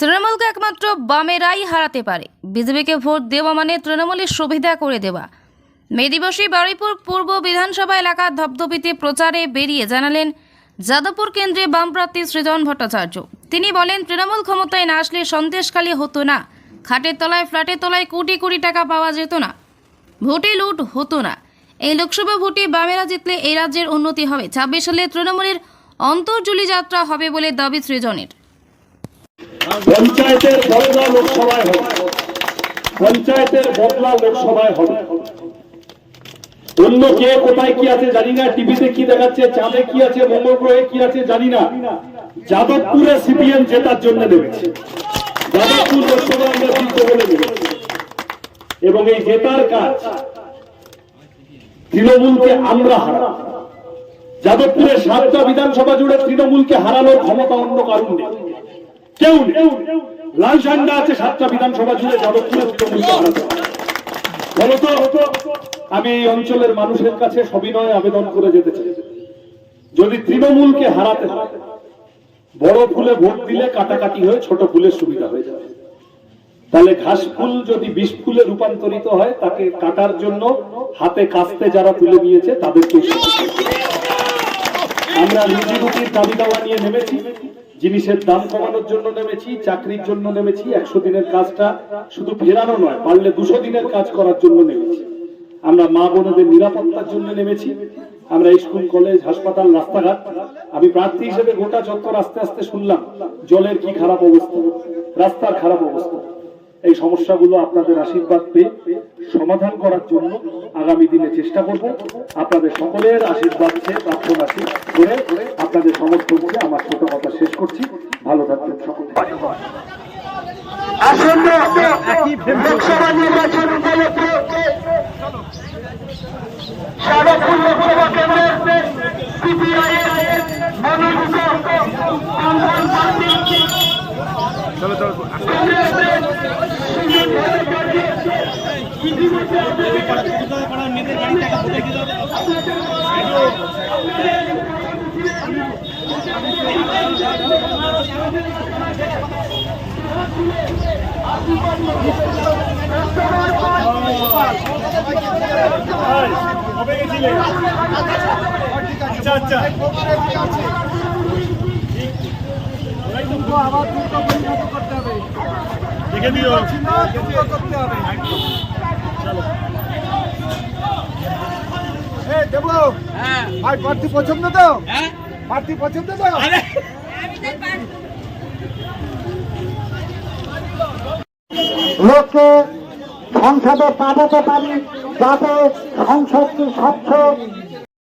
তৃণমূলকে একমাত্র বামেরাই হারাতে পারে। বিজেপিকে ভোট দেওয়া মানে তৃণমূলের সুবিধা করে দেওয়া। মে দিবসে বারুইপুর পূর্ব বিধানসভা এলাকার ধপধপিতে প্রচারে বেরিয়ে জানালেন যাদবপুর কেন্দ্রে বাম প্রার্থী সৃজন ভট্টাচার্য। তিনি বলেন, তৃণমূল ক্ষমতায় না আসলে সন্দেশখালী হতো না। খাটের তলায়, ফ্ল্যাটের তলায় কোটি কোটি টাকা পাওয়া যেত না। ভোটে লুট হতো না। এই লোকসভা ভোটে বামেরা জিতলে এই রাজ্যের উন্নতি হবে। ছাব্বিশ সালে তৃণমূলের অন্তর্জুলি যাত্রা হবে বলে দাবি সৃজনের। পঞ্চায়েতের বদলা লোকসভায় হবে। পঞ্চায়েতের বদলা লোকসভায় হবে। অন্য কে কোথায় কি আছে জানি না। টিভিতে কি দেখাচ্ছে, চাঁদে কি আছে, মঙ্গল গ্রহে কি আছে জানি না। যাদবপুরে সিপিএম জেতার জন্য নেমেছে। যাদবপুর লোকসভা আমরা জিতবো বলে এবং এই জেতার কাজ তৃণমূলকে আমরা হারাবো। যাদবপুরের সাতটা বিধানসভা জুড়ে তৃণমূলকে হারানোর ক্ষমতা অন্য কারণ নেই। কেউ লাল ঝান্ডা আছে সাতটা বিধানসভা জুড়ে হবে। বলতো আমি এই অঞ্চলের মানুষের কাছে সবিনয় আবেদন করে যেতে চাই। যদি তৃণমূলকে হারাতে বড় ফুলে ভোট দিলে কাটাকাটি হয়ে ছোট ফুলের সুবিধা হয়ে যাবে। তাহলে ঘাস ফুল যদি বিষ ফুলে রূপান্তরিত হয়, তাকে কাটার জন্য হাতে কাস্তে যারা তুলে নিয়েছে তাদেরকে আমরা রুজি রুটির দাবি দাওয়া নিয়ে নেমেছি। জিনিসের দাম কমানোর জন্য নেমেছি, চাকরির জন্য নেমেছি, একশো দিনের কাজটা শুধু ফেরানো নয় পারলে দুশো দিনের কাজ করার জন্য নেমেছি। আমরা মা বোনদের নিরাপত্তার জন্য নেমেছি। আমরা স্কুল, কলেজ, হাসপাতাল, রাস্তাঘাট, আমি প্রার্থী হিসেবে গোটা চত্বর আস্তে আস্তে শুনলাম, জলের কি খারাপ অবস্থা, রাস্তার খারাপ অবস্থা। এই সমস্যাগুলো আপনাদের আশীর্বাদ পেয়ে সমাধান করার জন্য আগামী দিনে চেষ্টা করব। আপনাদের সকলের আশীর্বাদ চেয়ে প্রার্থনা করে আপনাদের সমর্থন চেয়ে আমার করছি। ভালো থাকবেন বামফ্রন্ট আচ্ছা দেখে দেবো ভাই প্রার্থী পছন্দ তো? প্রার্থী পছন্দ তো? লোককে সংসদে পাঠাতে পারি যাতে সংসদটি স্বচ্ছ